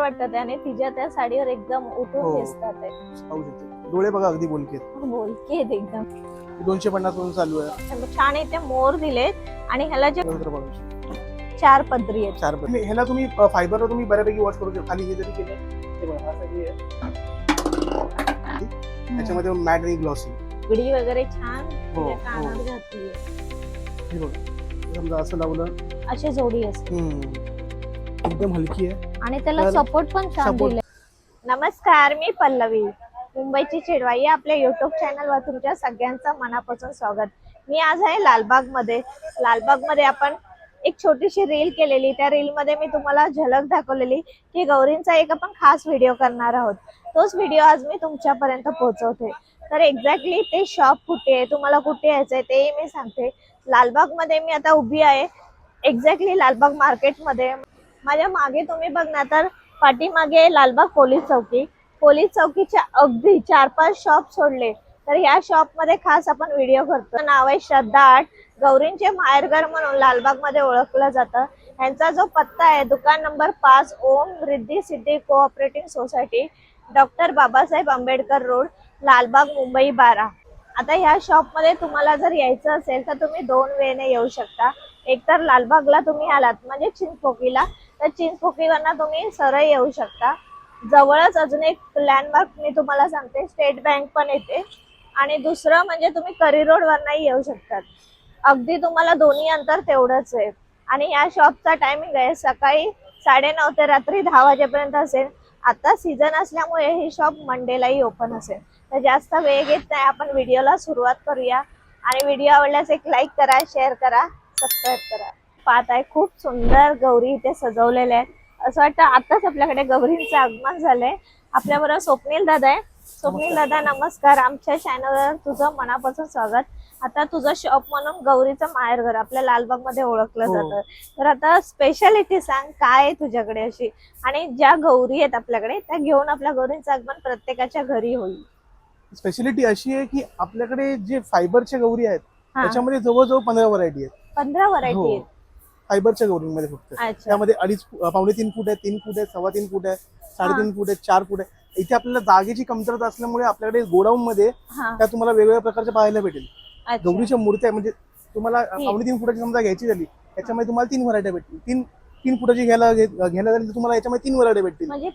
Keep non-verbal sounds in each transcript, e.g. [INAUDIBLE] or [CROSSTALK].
वाटतं त्याने तिच्या त्या साडीवर एकदम हो. उठून दिसतात ते. पाहू शकतो. डोळे बघा अगदी बोलके आहेत. बोलके आहेत एकदम. दोनशे पन्नासपासून चालू आहे. छान इथे मोर दिलेत आणि ह्याला जे नंतर बघू शकतो. चार पदरी आहेत. चार पण ह्याला तुम्ही फायबरला तुम्ही बऱ्यापैकी वॉश करू शकता. खाली हे जरी केलं हे बघा असं हे आहे. त्याच्यामध्ये मॅट आणि ग्लॉसी उघडी वगैरे छान हो तिच्या हो. कानात घातली हे समजा असं लावलं. अशी जोडी असते हम्म. एकदम हलकी आहे. आणि त्याला तर सपोर्ट पण छान support- दिले नमस्कार मी पल्लवी. मुंबईची चिडवाई या आपल्या युट्यूब चॅनलवर तुमच्या सगळ्यांचं मनापासून स्वागत. मी आज आहे लालबागमध्ये लालबागमध्ये आपण एक छोटीशी रील केलेली. त्या रील मध्ये मी तुम्हाला झलक दाखवलेली की गौरींचा एक आपण खास व्हिडिओ करणार आहोत. तोच व्हिडिओ आज मी तुमच्यापर्यंत पोहोचवते. तर एक्झॅक्टली ते शॉप कुठे आहे तुम्हाला कुठे यायचंय तेही मी सांगते. लालबागमध्ये मी आता उभी आहे. एक्झॅक्टली लालबाग मार्केटमध्ये माझ्या मागे तुम्ही बघणार तर पाठीमागे लालबाग पोलीस चौकी. पोलीस चौकीच्या अगदी चार पाच शॉप सोडले. तर ह्या शॉपमध्ये खास आपण व्हिडिओ करतो. नाव आहे श्रद्धा आर्ट गौरींचे माहेरघर म्हणून लालबागमध्ये ओळखलं जातं. यांचा जो पत्ता आहे दुकान नंबर पाच Om Riddhi Siddhi cooperative society doctor Babasaheb Ambedkar road Lalbaug Mumbai बारा. आता ह्या शॉपमध्ये तुम्हाला जर यायचं असेल तर तुम्ही दोन वेळेने येऊ शकता. एक तर लालबागला तुम्ही आलात म्हणजे चिंचपोकीला तर चिंचपोकीवरनं तुम्ही सरळ येऊ शकता. जवळच अजून एक लँडमार्क मी तुम्हाला सांगते. स्टेट बँक पण येते. आणि दुसरं म्हणजे तुम्ही करी रोडवरनंही येऊ शकतात. अगदी तुम्हाला दोन्ही अंतर तेवढंच आहे. आणि या शॉपचा टायमिंग आहे. सकाळी साडेनऊ ते रात्री दहा वाजेपर्यंत असेल. आता सीझन असल्यामुळे ही शॉप मंडेलाही ओपन असेल. तर जास्त वेळ घेत नाही. आपण व्हिडिओला सुरुवात करूया. आणि व्हिडिओ आवडल्यास एक लाईक करा शेअर करा सबस्क्राईब करा. पाहत आहे. खूप सुंदर गौरी इथे सजवलेल्या आहेत. असं वाटतं आताच आपल्याकडे गौरींचं आगमन झालंय. आपल्याबरोबर स्वप्नील दादा आहे. स्वप्नील दादा नमस्कार. आमच्या चॅनलवर तुझं मनापासून स्वागत. आता तुझं शॉप म्हणून गौरीचं माहेरघर आपल्या लालबागमध्ये ओळखलं हो. जातं. तर आता स्पेशालिटी सांग काय आहे तुझ्याकडे अशी? आणि ज्या गौरी आहेत आपल्याकडे त्या घेऊन आपल्या गौरींचं आगमन प्रत्येकाच्या घरी होईल. स्पेशालिटी अशी आहे की आपल्याकडे जे फायबरच्या गौरी आहेत हा. त्याच्यामध्ये जवळजवळ पंधरा व्हरायटी आहेत. पंधरा व्हरायटी हो. आहेत. फायबरच्या गौरींमध्ये फक्त अच्छा. त्यामध्ये अडीच पावणे तीन फूट आहे तीन फूट आहे सव्वा तीन फूट आहे साडेतीन फूट आहे चार फूट आहे. इथे आपल्याला जागेची कमतरता असल्यामुळे आपल्याकडे गोडाऊन मध्ये त्या तुम्हाला वेगवेगळ्या प्रकारच्या पाहायला भेटेल. गौरीच्या मूर्त्या म्हणजे तुम्हाला पावणे तीन फुटाची समजा घ्यायची झाली त्याच्यामध्ये तुम्हाला तीन व्हरायटी भेटतील. तीन तीन फुटाची घ्यायला घ्यायला झाली तर तुम्हाला याच्यामध्ये तीन व्हरायटी भेटतील. म्हणजे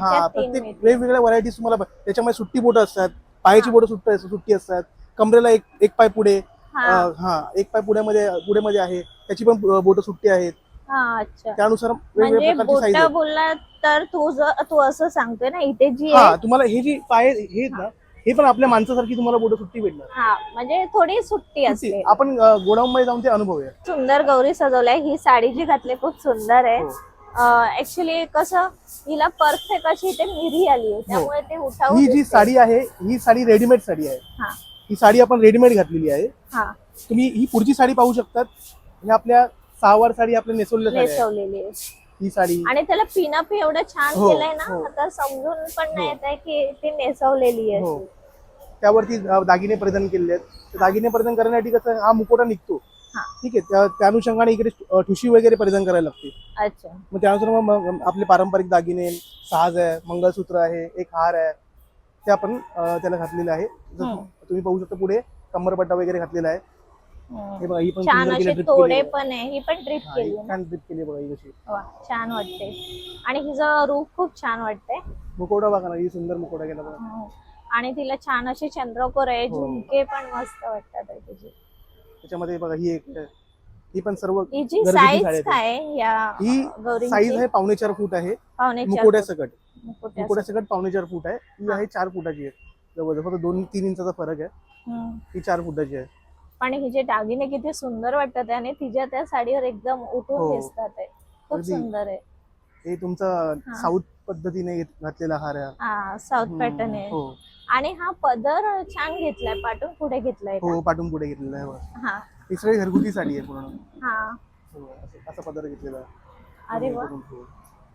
हा प्रत्येक वेगवेगळ्या व्हरायटीज तुम्हाला त्याच्यामध्ये सुट्टी बोटं असतात पायाची बोटं सुट्ट सुट्टी असतात कमरेला एक एक पाय पुढे हा. हा एक पाय पुढ्यामध्ये पुढेमध्ये आहे. त्याची पण बोट सुट्टी आहेत. हा अच्छा. त्यानुसार म्हणजे बोट बोलला तर तू तू असं सांगतोय ना इथे जी हा तुम्हाला हे जी पाय हे ना हे. पण आपल्या माणसासारखी तुम्हाला बोट सुट्टी भेटणार. हा म्हणजे थोडी सुट्टी असते. आपण गोडाऊन मध्ये जाऊन ते अनुभवूया सुंदर गौरी सजवलाय ही साडी जी घातली खूप सुंदर आहे. हो. ऍक्च्युली कसं हिला परफेक्ट अशी इथे मिरी आली आहे. त्यामुळे ते उठावून ही जी. साडी आहे ही साडी रेडीमेड साडी आहे. हा साडी आपण रेडीमेड घातलेली आहे. हा. तुम्ही ही पुढची साडी पाहू शकतात. ही आपल्या सहावार साडी आपल्या नेसवलेल्या नेसवलेली आहे. ही साडी. आणि त्याला पिनअप एवढं छान हो, केलंय ना हो. आता समजून पण नाही हो. येत आहे की ती नेसवलेली आहे. हो. त्यावरती अं, दागिने परिधान केलेले आहेत. दागिने परिधान करण्यासाठी कसं हा मुकोटा निघतो. हा. ठीक आहे. त्या त्या अनुषंगाने इकडे अं, ठुशी वगैरे परिधान करायला लागते. अच्छा. मग त्यानुसार मग मग आपले पारंपरिक दागिने साज आहे मंगळसूत्र आहे एक हार आहे ते आपण अं, त्याला घातलेलं आहे. जसं हम्म. तुम्ही पाहू शकता पुढे कमरपट्टा वगैरे घातलेला आहे. हे बघा ही पण छान असे तोडे पण आहे. ही पण ट्रिप केली आहे ना? छान ड्रिप केली बघा ही कशी. वा, छान वाटते. आणि हिचं रूप खूप छान वाटते मुकोटा बघा ना ही सुंदर मुकोटा केला बघा. हो. आणि तिला छान असे चंद्रकोर आहे हो. झुमके पण मस्त वाटतात आहे तिची. त्याच्यामध्ये बघा ही एक ही पण सर्व गरजेची साईज साडी आहे. काय आहे या ही गौरींची. साईज आहे पावणे चार फूट आहे. पावणे चार मुकोट्या फूट. पावणे चार फूट आहे. हा. आहे चार फुटाची आहे जवळ फक्त दोन तीन इंचाचा फरक आहे हम्म. ही चार फुटाची आहे आणि हिचे दागिने किती सुंदर वाटतात आहे आणि तिच्या त्या साडीवर एकदम उठून हो. दिसतात आहे खूप अगदी. सुंदर आहे हे तुमचा हा. साऊथ पद्धतीने घेत- घातलेला हार आहे हा साऊथ हम्म, पॅटर्न आहे हो आणि हा पदर छान घेतलाय पाठून पुढे घेतलाय का? हो पाठून पुढे घेतलेला आहे बघा. हा ही सगळी घरगुती साडी आहे पूर्ण हा हो, असं- असा पदर घेतलेला आहे. अरे वा हो.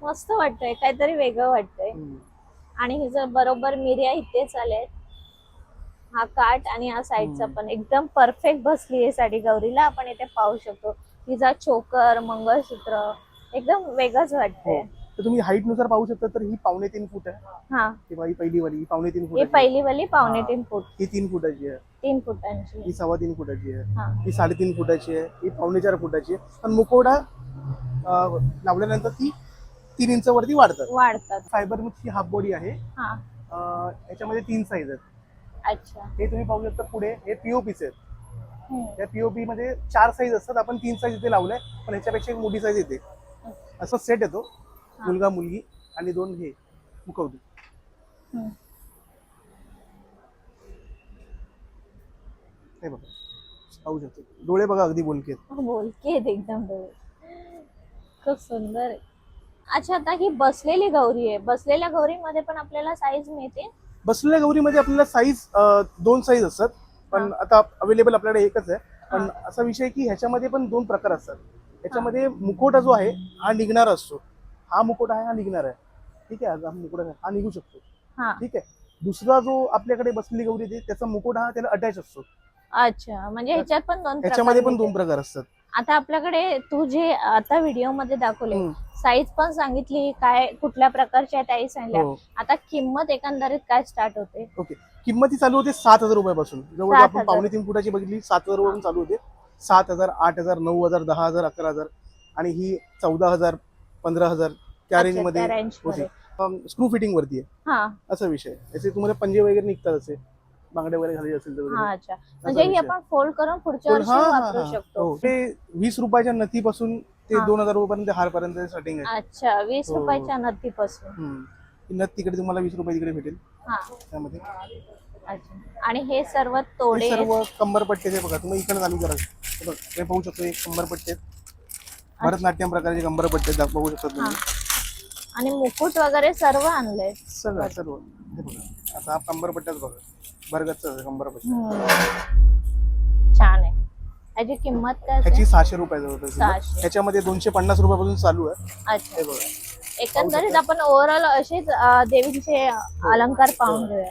मस्त वाटतंय काहीतरी वेगळं वाटतंय हम्म. आणि हिचं बरोबर मिऱ्या इथेच आल्यात हा काट आणि हा साईडचा. पण एकदम परफेक्ट बसली आहे साडी गौरीला. आपण इथे पाहू शकतो. तिचा चोकर मंगळसूत्र एकदम वेगळंच वाटतंय. हो. तर तुम्ही हाईटनुसार पाहू शकता तर ही पावणे तीन फूट आहे. हा. किंवा ही पहिली वाली ही पावणे तीन ही फूट पहिली वाली पावणे तीन फूट. ही तीन फुटाची आहे. तीन फुटांची. ही सव्वा तीन फुटाची आहे. हा. ही साडेतीन फुटाची आहे. ही पावणे चार फुटाची आहे. पण मुकोडा अं, लावल्यानंतर ती तीन इंच वरती वाढतात. वाढतात. फायबर ची हाफ बॉडी आहे. हा. अं, याच्यामध्ये तीन साईज आहेत. अच्छा. हे तुम्ही पाहू शकता पुढे. हे पीओपीच आहेत. हम्म. या पीओपी मध्ये चार साईज असतात. आपण तीन साईज इथे लावलंय. पण ह्याच्यापेक्षा एक मोठी साईज येते. असं सेट येतो. मुलगा मुलगी आणि दोन हे. मुखवटी हम्म. हे बघा. पाहू शकतो डोळे बघा अगदी बोलके आहेत. बोलके आहेत एकदम डोळे. खूप सुंदर आहे. अच्छा आता ही बसलेली गौरी आहे. बसलेल्या गौरीमध्ये पण आपल्याला साईज मिळते? बसलेल्या गौरीमध्ये आपल्याला साईज दोन साईज असतात. पण आता अवेलेबल आपल्याकडे एकच आहे. पण असा विषय की ह्याच्यामध्ये पण दोन प्रकार असतात. ह्याच्यामध्ये मुखोटा जो आहे हा निघणारा असतो. हा मुखोटा आहे हा निघणार आहे. ठीक आहे हा आहे, हा निघू शकतो. हा. ठीक आहे. दुसरा जो आपल्याकडे बसलेली गौरी त्याचा मुकुट हा त्याला अटॅच असतो. अच्छा म्हणजे ह्याच्यात पण दोन ह्याच्यामध्ये पण दोन. प्रकार असतात. आता आपल्याकडे तू जे आता व्हिडिओमध्ये दाखवले. साईज पण सांगितली काय कुठल्या प्रकारच्या आहे त्याही सांगितल्या. हो. आता किंमत एकंदरीत काय स्टार्ट होते? ओके. किंमत ही चालू होते सात हजार रुपयापासून. जवळ आपण. पावणे तीन फुटाची बघितली सात हजार रुपयापासून चालू होते. सात हजार आठ हजार नऊ हजार दहा हजार अकरा हजार. आणि ही चौदा हजार पंधरा हजार त्या रेंजमध्ये. होती. स्क्रू फिटिंग वरती आहे. हा. असा विषय. याचे तुम्हाला पंजे वगैरे निघतात असे. बांगड्या वगैरे घालायचे असेल तर हा. अच्छा. म्हणजे ही. आपण फोल्ड करून पुढच्या वर्षी वापरू. शकतो. हो. ते वीस रुपयाच्या नथीपासून ते हा. दोन हजार रुपयापर्यंत हारपर्यंत सेटिंग आहे. अच्छा वीस हो. रुपयाच्या नथीपासून. हम्म. ही नथ तिकडे तुम्हाला वीस रुपये तिकडे भेटेल. हा. त्यामध्ये. अच्छा. आणि हे सर्व हे तोडे सर्व कंबरपट्टे हे बघा तुम्ही इकडे चालू करा. हे बघ हे पाहू शकतो एक कंबरपट्टे आहेत. भरतनाट्यम प्रकारचे कंबरपट्टे आहेत, बघू शकता हा. तुम्ही आणि मुकुट वगैरे सर्व आणलंय. सगळं सर्व. हे बघा. आता हा कंबरपट्ट्याच बघा. बरगतचा कंबरपट्टा छान आहे. याची किंमत काय ह्याची असेल? सहाशे रुपये जवळ सहाशे. ह्याच्यामध्ये दोनशे पन्नास रुपयापासून चालू आहे. अच्छा. हे बघा. एकंदरीत आपण ओव्हरऑल असेच अं, देवीचे अलंकार पाहून घेऊया.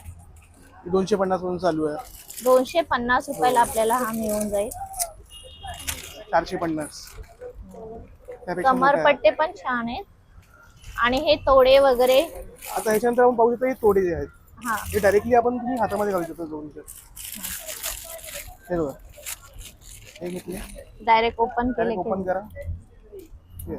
हे दोनशे पन्नासपासून चालू आहे. दोनशे पन्नास रुपयाला आपल्याला हा मिळून जाईल. चारशे पन्नास. त्यापेक्षा मोठा आहे. कमरपट्टे पण छान आहेत. आणि हे तोडे वगैरे. आता ह्याच्यानंतर आपण पाहू शकतो हे तोडे जे आहेत. हा. हे डायरेक्टली आपण तुम्ही हातामध्ये घालू शकतो दोनशे हे बघा. हे घेतले डायरेक्ट ओपन केले ओपन करा. हे.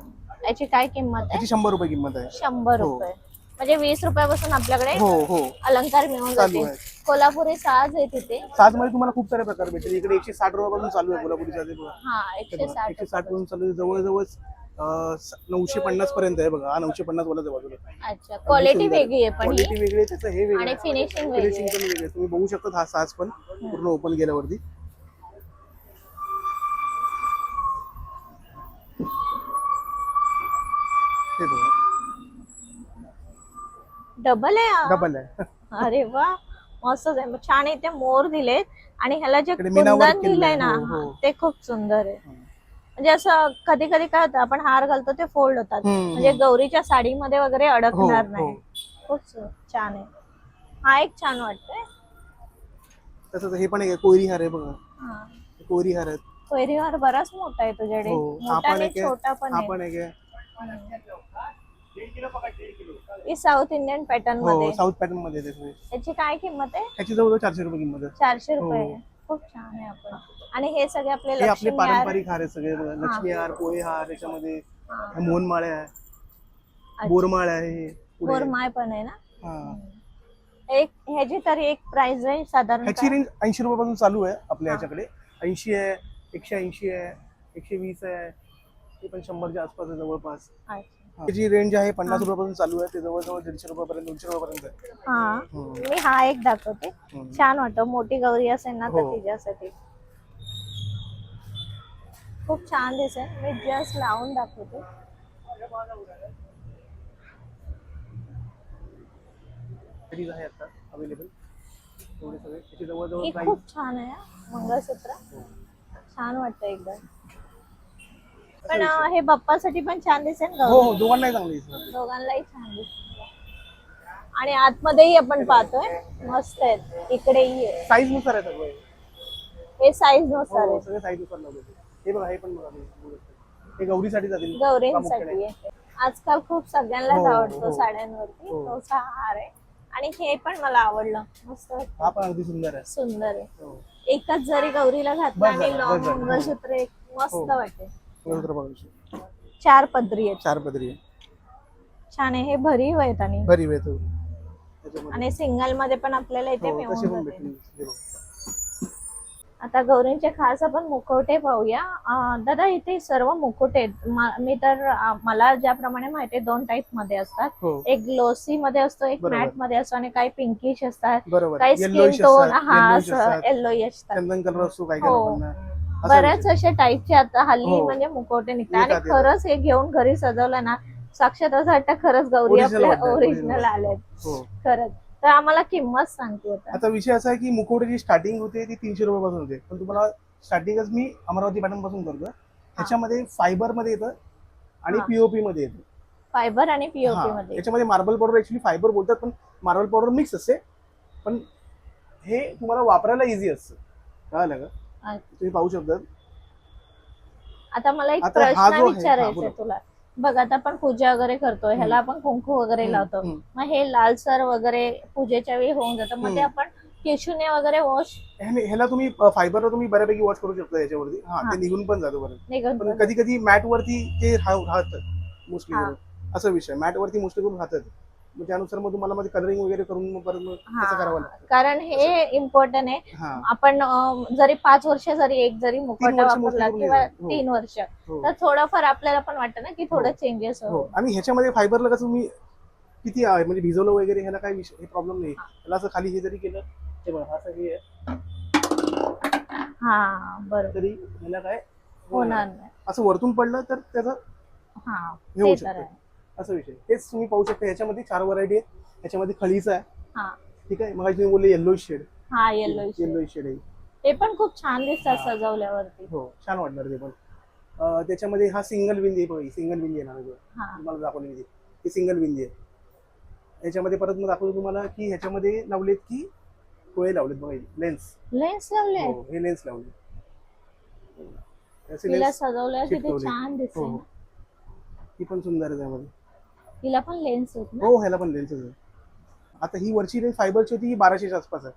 याची काय किंमत आहे? ह्याची शंभर रुपये किंमत आहे. शंभर हो. रुपये. म्हणजे वीस रुपयापासून आपल्याकडे हो हो. अलंकार मिळून चालू जाते. आहे. कोल्हापुरी साज आहे तिथे. साजमध्ये तुम्हाला खूप सारे प्रकार भेटेल. इकडे एकशे साठ रुपयापासून चालू आहे कोल्हापुरी साज हे बघा. हा हे एकशे बघा, साठ एकशे साठपासून चालू आहे. जवळजवळ नऊशे पन्नास पर्यंत आहे बघा. हा नऊशे पन्नास वाला बाजूला. अच्छा क्वालिटी वेगळी आहे पण ही. क्वालिटी वेगळी आहे त्याचं हे वेगळं आणि आहे. फिनिशिंग वेगळी फिनिशिंग पण वेगळं आहे. तुम्ही बघू शकता हा साज पण पूर्ण ओपन केल्यावरती. हे बघा. डबल आहे हा? डबल आहे. [LAUGHS] अरे वा मस्तच आहे. छान इथे मोर दिलेत. आणि ह्याला जे कुंदन दिलंय आहे. ना हो, हो. हा, ते खूप सुंदर आहे. म्हणजे असं कधी कधी काय होतं आपण हार घालतो ते फोल्ड होतात. म्हणजे गौरीच्या साडीमध्ये वगैरे अडकणार हो, नाही. हो. खूप छान आहे. हा एक छान वाटतंय. तसंच हे पण आहे कोयरी हार आहे बघा. कोयरी हार आहेत. कोयरीवर बराच मोठा आहे तुझ्याकडे. हो मोठा पण आणि एक छोटा आहे. पण आहे. एक आहे साऊथ इंडियन पॅटर्नमध्ये. साऊथ पॅटर्नमध्ये आहे ते. याची काय किंमत आहे? ह्याची जवळजवळ चारशे रुपये किंमत आहे. चारशे. रुपये. खूप छान आहे आपण. आणि हे सगळे आपले हे आपले लक्ष्मी हार पारंपरिक हार आहेत सगळे बघा. लक्ष्मी हार पोहे हार याच्यामध्ये हा. मोहनमाळे आहे बोरमाळ आहे हे पुढे. बोरमाळ पण आहे ना हा. एक ह्याची तरी एक प्राइस आहे साधारण ह्याची रेंज ऐंशी रुपयापासून चालू आहे आपल्या. ह्याच्याकडे ऐंशी आहे एकशे ऐंशी आहे एकशे वीस आहे ते पण शंभरच्या आसपास आहे जवळपास. त्याची रेंज आहे पन्नास रुपयापासून चालू आहे ते जवळजवळ दीडशे रुपयापर्यंत दोनशे रुपयापर्यंत आहे हा हम्म. मी हा एक दाखवते हम्म. छान वाटतं मोठी गौरी असेल ना तर हो. तिच्यासाठी खूप छान दिसेल मी जस्ट लावून दाखवते. ही खूप छान आहे मंगळसूत्र. छान वाटतं एकदम. पण हे बाप्पासाठी पण छान दिसेल हो हो दोघांनाही चांगली दिसणार दोघांनाही छान दिसेल. आणि आतमध्येही आपण पाहतोय. मस्त आहेत. इकडेही साईजनुसार आहे हे साईजनुसार हो आहे हे बघा हे पण बघा हे. हे गौरीसाठी जातील गौरींसाठी प्रामुख्याने. आहे आजकाल खूप सगळ्यांनाच हो, आवडतो हो. साड्यांवरती हो. तोचा हार आहे आणि हे पण मला आवडलं मस्त. हा पण अगदी सुंदर आहे सुंदर आहे हो. एकच जरी गौरीला घातलं बस आणि झालं, लॉंग झालं. मंगळसूत्र एक मस्त. वाटते मंगळसूत्र बघू शकतो. चार पदरी आहेत चार पदरी आहे छान आहे हे भरीव आहेत आणि आहे तो त्याच्यामध्ये. आणि सिंगलमध्ये पण आपल्याला इथे हो, मिळून पण जाते भेटतील हे बघ. आता गौरींचे खास आपण मुखवटे पाहूया. दादा इथे सर्व मुखवटे आहेत. म- तर मला ज्याप्रमाणे माहिती दोन टाईपमध्ये असतात. हो. एक ग्लोसी मध्ये असतो एक. मॅटमध्ये असतो आणि काही पिंकिश असतात. काही स्किन टोन हा असं येल्लो असतात. हो. बऱ्याच विषय. असे टाईपचे आता हल्ली हो. म्हणजे मुखवटे निघतात. आणि खरंच हे घेऊन घरी सजवलं ना साक्षात असं वाटतं खरंच गौरी आपल्या ओरिजिनल हो. खरंच. तर आम्हाला किंमत सांगते आता. आता विषय असा आहे की मुखवट्याची स्टार्टिंग होते ती तीनशे रुपयापासून होते. पण तुम्हाला स्टार्टिंगच मी अमरावती पॅटर्नपासून करतो ह्याच्यामध्ये फायबरमध्ये येतं आणि हा. पीओपी मध्ये येतं. फायबर आणि पीओपी हा, मध्ये. याच्यामध्ये मार्बल पावडर ऍक्च्युली फायबर बोलतात पण मार्बल पावडर मिक्स असते. पण हे तुम्हाला वापरायला इझी असतं. कळलं का? अच्छा. तुम्ही पाहू शकता आता मला एक आता हा प्रश्न जो आहे, हा, विचारायचा बोला. आहे तुला. बघ आता आपण पूजा वगैरे करतो ह्याला आपण कुंकू वगैरे लावतो. मग हे लालसर वगैरे पूजेच्या वेळी होऊन जातं मग ते. आपण टिश्यूने वगैरे वॉश ह्याला तुम्ही फायबरला तुम्ही बऱ्यापैकी वॉश करू शकता याच्यावरती हा. ते निघून पण जातो बरं निघून पण. कधी कधी मॅट वरती ते राह- राहतं मोस्टली हा. असा विषय मॅट वरती करून राहतात मग त्यानुसार मग तुम्हाला मध्ये कलरिंग वगैरे करून मग परत मग तसं करावं हा लागतं. कारण हे इम्पॉर्टंट आहे. हा. आपण अं, जरी पाच वर्ष जरी एक जरी मुखवटा वर्ष वापरला किंवा करून तीन वर्ष हो. तर थोडंफार आपल्याला पण वाटतं ना की थोडं हो. चेंजेस हो. हो आणि ह्याच्यामध्ये फायबरला कसं तुम्ही किती आहे म्हणजे भिजवलं वगैरे ह्याला काही विषय हे प्रॉब्लेम नाही. ह्याला असं खाली हे जरी केलं हे बघा असं हे आहे, हा बरोबर. तरी ह्याला काय होणार नाही. असं वरतून पडलं तर त्याचं हा हे होऊ ते तर शकतं. आहे. असं विषय. तेच तुम्ही पाहू शकता ह्याच्यामध्ये चार व्हरायटी आहे ह्याच्यामध्ये खळीचा आहे. हा. ठीक आहे? मग तुम्ही बोलले येल्लो शेड हा येलो येल्लो शेड आहे. ते पण खूप छान दिसतात सजवल्यावरती. हो छान वाटणार ते पण. त्याच्यामध्ये हा सिंगल विंदी आहे सिंगल विंदी येणार तुम्हाला दाखवली मी ती. ही सिंगल विंदी आहे. याच्यामध्ये परत मग दाखवतो तुम्हाला की ह्याच्यामध्ये लावलेत की डोळे लावलेत बघा लेन्स लेन्स लावले हो लेन्स लावले सजवलं किती. छान हो दिसते हो ही पण सुंदर आहे त्यामध्ये. तिला पण लेन्स ना? हो ह्याला पण लेन्सेस आहे आता ही वरची रेंज फायबरची होती ही बाराशेच्या आसपास आहे.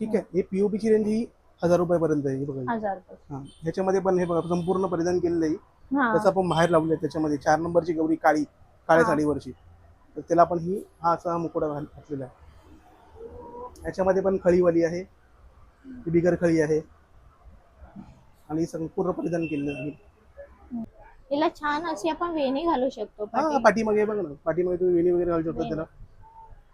ठीक आहे हे पीओपी ची रेंज ही हजार रुपयापर्यंत आहे ही बघा. हजार रुपये. हा ह्याच्यामध्ये पण हे बघा संपूर्ण परिधान केलेलं आहे. हा. त्याचं आपण बाहेर लावले त्याच्यामध्ये. चार नंबरची गौरी काळी काळ्या हा. साडीवरची. तर त्याला पण ही हा असा मुकोडा घाल- घातलेला आहे. याच्यामध्ये पण खळीवाली आहे. ही बिगर खळी आहे. आणि संपूर्ण परिधान केलेलं आहे. तिला छान अशी आपण वेणी घालू शकतो हा पाठी. पाठीमागे बघा ना पाठीमागे तुम्ही वेणी वगैरे घालू शकता. त्याला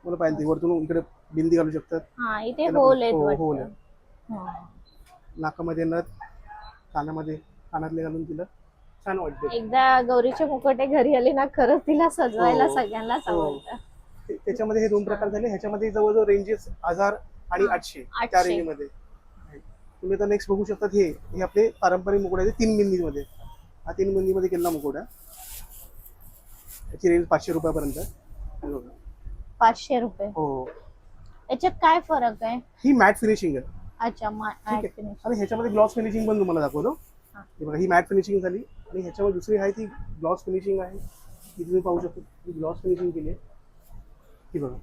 मला पाहिजे वरतून इकडे बिंदी घालू शकतात हा इथे त्याला होल आहेत हो, वाटतं. होल आहे. हा. नाकामध्ये नथ कानामध्ये कानातले घालून तिला छान वाटते एकदा गौरीचे मुखवटे घरी आले ना खरंच तिला सजवायला हो. सगळ्यांनाच हो. आवडतं ते- त्याच्यामध्ये हे दोन प्रकार झाले ह्याच्यामध्ये जवळजवळ रेंजेस हजार आणि हा, आठशे त्या आठशे. रेंजमध्ये तुम्ही आता नेक्स्ट बघू शकतात हे हे आपले पारंपरिक मुकुट आहे तीन बिंदी मध्ये हा तीन बिंदी मध्ये केलेला मुकुट आहे याची रेंज पाचशे रुपयापर्यंत. पाचशे रुपये. हो. याच्यात काय फरक आहे? ही मॅट फिनिशिंग आहे. अच्छा. आणि ह्याच्यामध्ये ग्लॉस फिनिशिंग पण तुम्हाला दाखवतो. हा. बघा ही मॅट फिनिशिंग झाली. आणि ह्याच्यावर दुसरी आहे ती ग्लॉस फिनिशिंग आहे. ती तुम्ही पाहू शकता. ही ग्लॉस फिनिशिंग केली आहे. ही बघा.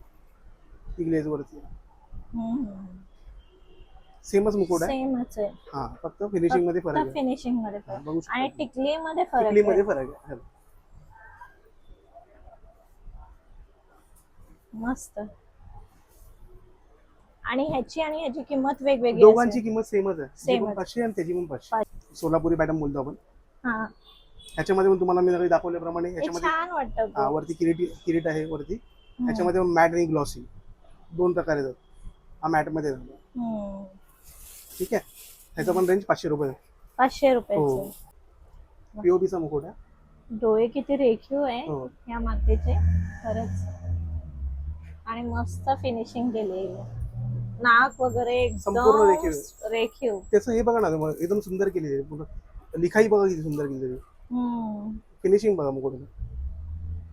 ती ग्लेज वरती. सेमच मुकुट आहे? सेमच आहे. हा फक्त फिनिशिंगमध्ये फरक आहे. फिनिशिंगमध्ये फरक बघू आणि टिकली मध्ये फरक टिकलीमध्ये आहे फरक आहे. मस्त. आणि ह्याची आणि ह्याची किंमत वेगवेगळी दोघांची असेल. किंमत सेमच आहे. पण आहे. पाचशे आणि त्याची पण पाचशे. सोलापुरी पॅटर्न बोलतो आपण. हा. ह्याच्यामध्ये पण तुम्हाला मी सगळी दाखवल्याप्रमाणे हे ह्याच्यामध्ये छान वाटतं हा. वरती किरीट किरीट आहे वरती. ह्याच्यामध्ये मॅट आणि ग्लॉसी दोन प्रकार येतात. हा मॅटमध्ये येतो. हम्म. ठीक आहे. ह्याचा पण रेंज पाचशे रुपये पाचशे हो. रुपयाचे पीओपीचा मुकुट आहे. डोळे किती रेखीव आहे हो. या मातेचे. खरंच. आणि मस्त फिनिशिंग केली नाक वगैरे संपूर्ण एकदम रेखीव. रेखीव. त्याचं हे बघा ना एकदम सुंदर केली आहे. पूर्ण लिखाई बघा किती सुंदर केली आहे. हम्म. फिनिशिंग बघा मुकुट.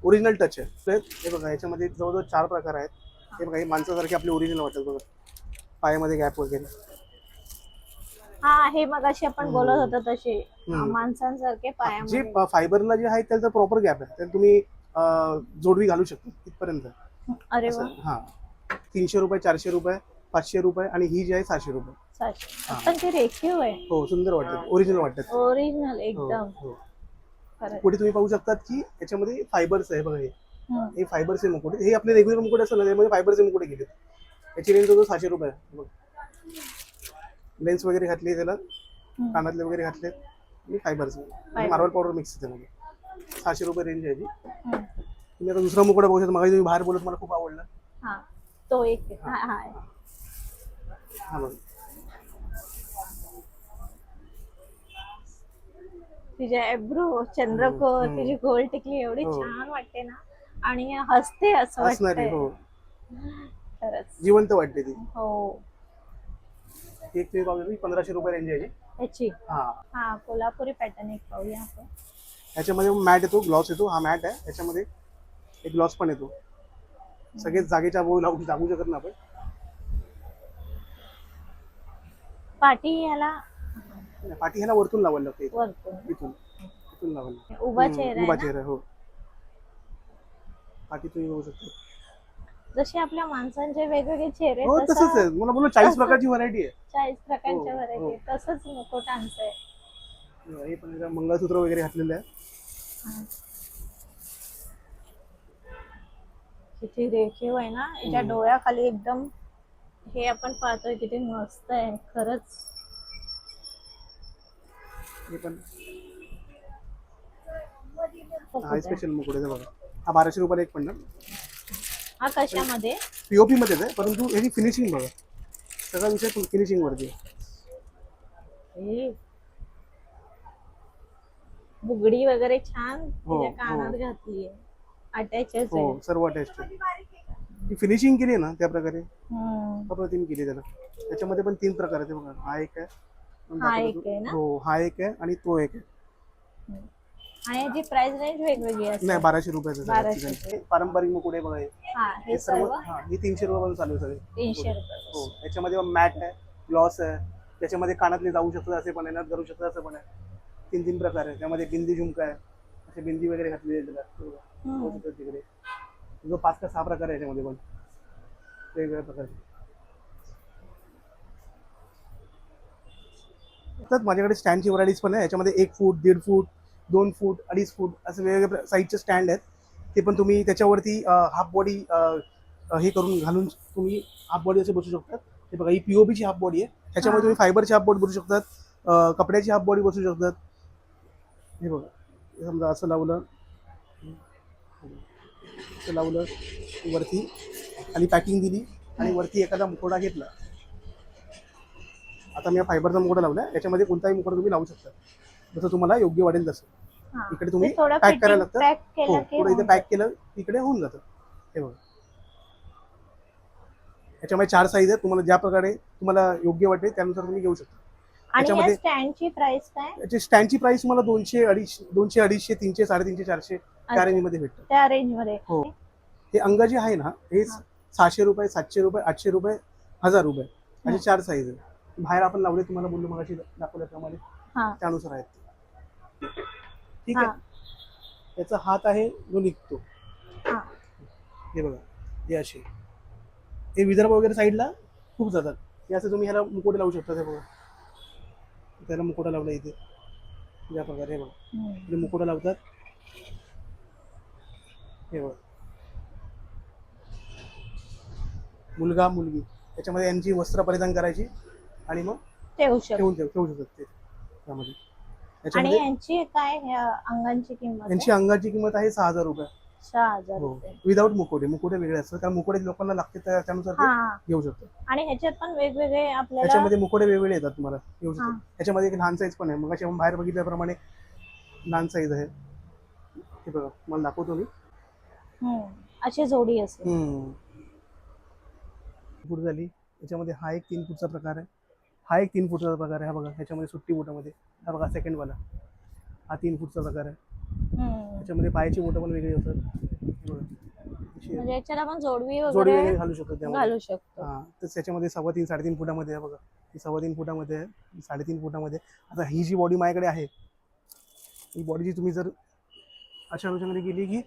ओरिजिनल टच आहे. तर हे बघा याच्यामध्ये जवळजवळ चार प्रकार आहेत. हे बघा हे माणसासारखे आपले ओरिजिनल वाटतात बघा. पायामध्ये गॅप वगैरे. हा हे मग अशी आपण बोलत. होतो तसे हम्म. माणसांसारखे जे पायामध्ये फायबरला जे आहे त्याचा प्रॉपर गॅप आहे. तर तुम्ही अं, जोडवी घालू शकतो तिथपर्यंत. अरे वा. असं, हा. तीनशे रुपये चारशे रुपये पाचशे रुपये आणि ही जी आहे सहाशे रुपये. सातशे हा. पण ते रेखीव आहे. हो सुंदर वाटतात ओरिजिनल वाटतात ओरिजिनल हो, एकदम. हो. पुढे तुम्ही पाहू शकतात की याच्यामध्ये फायबर्स आहे बघा हे. हम्म. हे फायबरचे मुकुट हे आपले रेग्युलर मुकुट असतात ना त्यामध्ये फायबरचे मुकुट गेले याची रेंज जवळ सहाशे रुपये आहे. बघ. लेन्स वगैरे घातले त्याला. कानातले वगैरे घातले आणि फायबरचे Fiber. मार्बल पावडर मिक्स त्यामध्ये. सहाशे रुपये रेंज आहे. तुम्ही आता दुसरा मुकुट बघू शकता. मागे तुम्ही बाहेर बोलत मला खूप आवडला. हा. तो एक हा. हा हा. बघ. तिचे एब्रो चंद्रकोर हम्म. तिची गोल टिकली एवढी हो. छान वाटते ना. आणि हसते असं वाटतंय. हो. खरंच. जिवंत वाटते ती. हो. एक तुम्ही पाहू शकता पंधराशे रुपये रेंज आहे याची. हा. हा कोल्हापुरी पॅटर्न एक पाहूया आपण. ह्याच्यामध्ये मॅट येतो ग्लॉस येतो हा मॅट आहे. त्याच्यामध्ये एक ग्लॉस पण येतो. सगळेच जागेच्या अभावी लावू लागू शकत ना आपण. पाठी याला पाठी ह्याला वरतून लावायला लागते. इथून वरतून. इथून. इथून लावायला लागते. उभा हम्म, चेहरा उभा ना? चेहरा हो. पाठी तुम्ही बघू शकता. जसे आपल्या माणसांचे वेगवेगळे चेहरे हो तसं तसंच आहे. मला बोललो चाळीस प्रकारची व्हरायटी आहे. चाळीस प्रकारच्या हो, व्हरायटी हो. तसंच मुकुटांचं आहे. हे पण मंगळसूत्र वगैरे घातलेलं आहे. हा. किती रेखीव आहे ना? याच्या. डोळ्याखाली एकदम हे आपण पाहतोय किती मस्त आहे. खरंच. हे पण हा. स्पेशल मुकुट आहे बघा. हा बाराशे रुपयाला एक पण हा कशामध्ये पीओपी मध्येच आहे परंतु ह्याची फिनिशिंग बघा सगळा विषय फिनिशिंग वरती. हे. बुगडी वगैरे छान हो, तिच्या कानात हो. घातली हो सर्व अटॅच ती फिनिशिंग केली आहे ना त्या प्रकारे. अप्रतिम केली त्याला त्याच्यामध्ये पण तीन प्रकार आहेत हे बघा हा एक आहे हा एक. आहे ना? हो हा एक आहे आणि तो एक आहे आणि याची प्राइस रेंज वेगवेगळी असते. नाही बाराशे रुपयाचं बाराशे. ठिकाणी. हे पारंपरिक आहे बघा हे. हा हे हे सर्व सर्व? हा हे तीनशे रुपयापासून चालू आहे सगळे. तीनशे रुपये. हो त्याच्यामध्ये मॅट आहे ग्लॉस आहे त्याच्यामध्ये कानातले जाऊ शकतात असे पण आहे नथ करू शकतात असं पण आहे. तीन तीन प्रकार आहे. त्यामध्ये बिंदी झुमका आहे असे बिंदी वगैरे घातलेली आहे त्याला हो, शकता तिकडे. जो पाच का सहा प्रकार आहे याच्यामध्ये पण. वेगवेगळ्या प्रकारचे. तर माझ्याकडे स्टँडची व्हरायटीज पण आहे. याच्यामध्ये एक फूट दीड फूट दोन फूट अडीच फूट असे वेगवेगळ्या साईजचे स्टँड आहेत. ते पण तुम्ही त्याच्यावरती हाफ बॉडी हे करून घालून तुम्ही हाफ बॉडी असे बसू शकतात. हे बघा ही पीओपीची हाफ बॉडी आहे. त्याच्यामध्ये तुम्ही फायबरची हाफ बॉडी बसू शकतात कपड्याची हाफ बॉडी बसू शकतात. हे बघा समजा असं लावलं. असं लावलं वरती. आणि पॅकिंग दिली. आणि वरती एखादा मुखोडा घेतला. आता मी फायबरचा मुखोडा लावला याच्यामध्ये कोणताही मुखोडा तुम्ही लावू शकता. जसं तुम्हाला योग्य वाटेल तसं. इकडे तुम्ही थोडं pack करायला लागतं. हो पुढे इथे पॅक केलं इकडे होऊन जातं. हे बघा. याच्यामध्ये चार साईज आहेत. तुम्हाला ज्या प्रकारे तुम्हाला योग्य वाटेल त्यानुसार तुम्ही घेऊ शकता. त्याच्यामध्ये- स्टँडची प्राइस काय? याची स्टँडची प्राइस तुम्हाला दोनशे अडीचशे दोनशे अडीचशे तीनशे साडेतीनशे चारशे त्या अच्छा. रेंजमध्ये भेटतं. त्या रेंजमध्ये. हो. हे अंग जे आहे ना हे. सहाशे रुपये सातशे रुपये आठशे रुपये हजार रुपये. असे चार साईज आहे बाहेर आपण लावले तुम्हाला बोललो मग दाखवल्याप्रमाणे. त्यानुसार आहेत. ठीक हा. आहे? याचा हात आहे जो निघतो. हा. बघा हे असे. हे विदर्भ वगैरे साईडला खूप जातात. हे असं तुम्ही ह्याला मुकोटे लावू शकता हे बघा. त्याला मुकोटा लावला इथे. या प्रकारे हे बघा. इथे मुकोटा लावतात. हे बघा. मुलगा मुलगी. त्याच्यामध्ये यांची वस्त्र परिधान करायची आणि मग ठेवू ठेवून ठेव ठेवू शकतात ते. त्यामध्ये. आणि यांची काय अंगांची किंमत यांची अंगाची किंमत आहे सहा हजार रुपये. सहा हजार हो. रुपये. विदाऊट मुकोटे. मुकोटे वेगळे असतात. कारण मुकोटे लोकांना लागते त्या- त्यानुसार ते हा. घेऊ शकतो. आणि ह्याच्यात पण वेगवेगळे आपल्याला त्याच्यामध्ये मुकोटे वेगवेगळे येतात तुम्हाला. हा. शकतो त्याच्यामध्ये एक लहान साईज पण आहे. मग आपण बाहेर बघितल्याप्रमाणे लहान साईज आहे. हे बघा. मला दाखवतो मी. हम्म. अशी जोडी असेल. फूट झाली. त्याच्यामध्ये हा एक तीन फूटचा प्रकार आहे. हा एक तीन फूटचा प्रकार आहे. हा बघा. ह्याच्यामध्ये सुट्टी बोटामध्ये हा बघा सेकंड वाला हा तीन फूटचा प्रकार आहे. त्याच्यामध्ये पायाची बोटं पण वेगळी होतात हे बघा म्हणजे याच्यात आपण जोडवी जोडी वगैरे वगैरे घालू शकतो त्यामध्ये घालू शकतो हा तर त्याच्यामध्ये सव्वा तीन साडेतीन फुटामध्ये आहे बघा ही सव्वा तीन फुटामध्ये आहे ही साडेतीन फुटामध्ये आहे. आता ही जी बॉडी माझ्याकडे आहे ही बॉडीची तुम्ही जर अशा अनुषंगाने गेली की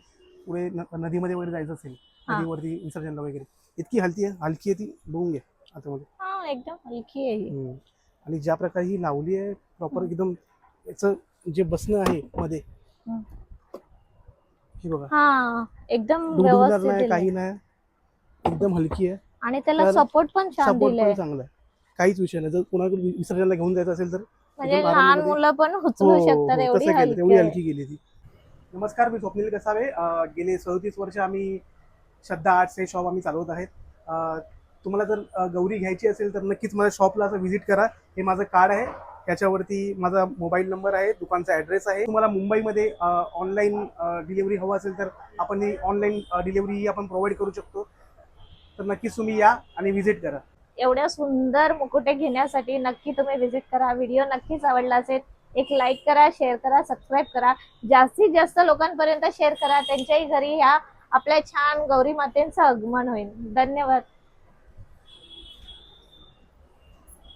पुढे न- नदीमध्ये वगैरे जायचं असेल हा. नदीवरती विसर्जनला वगैरे इतकी हलकी आहे हलकी आहे ती बघून घे आतमध्ये हा एकदम हलकी आहे ही. हम्म. आणि ज्या प्रकारे ही लावली आहे प्रॉपर एकदम याचं जे बसणं आहे मध्ये हम्म. हे बघा. हा एकदम व्यवस्थित नाही दिलंय. काही नाही. एकदम हलकी आहे. आणि त्याला तर सपोर्ट पण छान सपोर्ट दिलाय. पण चांगला आहे. काहीच विषय नाही. जर कोणाकडे वि- विसर्जनला घेऊन जायचं असेल तर म्हणजे एकदम लहान आरामामध्ये- मुलं पण हो, उचलू हो, शकतात हो, एवढी केलं, हलकी तेवढी आहे. हलकी गेली ती. नमस्कार मी स्वप्नील कसावे. अं, गेले सदतीस वर्ष आम्ही श्रद्धा आर्ट्स हे शॉप आम्ही चालवत आहेत. अं, तुम्हाला जर अं, गौरी घ्यायची असेल तर नक्कीच माझ्या शॉपला असं व्हिजिट करा. हे माझं कार्ड आहे. त्याच्यावरती माझा मोबाईल नंबर आहे दुकानचा ॲड्रेस आहे. तुम्हाला मुंबईमध्ये ऑनलाईन डिलिव्हरी हवं असेल तर आपण ही ऑनलाईन डिलिव्हरी आपण प्रोव्हाइड करू शकतो. तर नक्कीच तुम्ही या आणि व्हिजिट करा. एवढ्या सुंदर मुकुटे घेण्यासाठी नक्की तुम्ही व्हिजिट करा. व्हिडिओ नक्कीच आवडला असेल एक लाईक करा शेअर करा सबस्क्राईब करा. जास्तीत जास्त लोकांपर्यंत शेअर करा. त्यांच्याही घरी ह्या आपल्या छान गौरी मातेंचं आगमन होईल. धन्यवाद.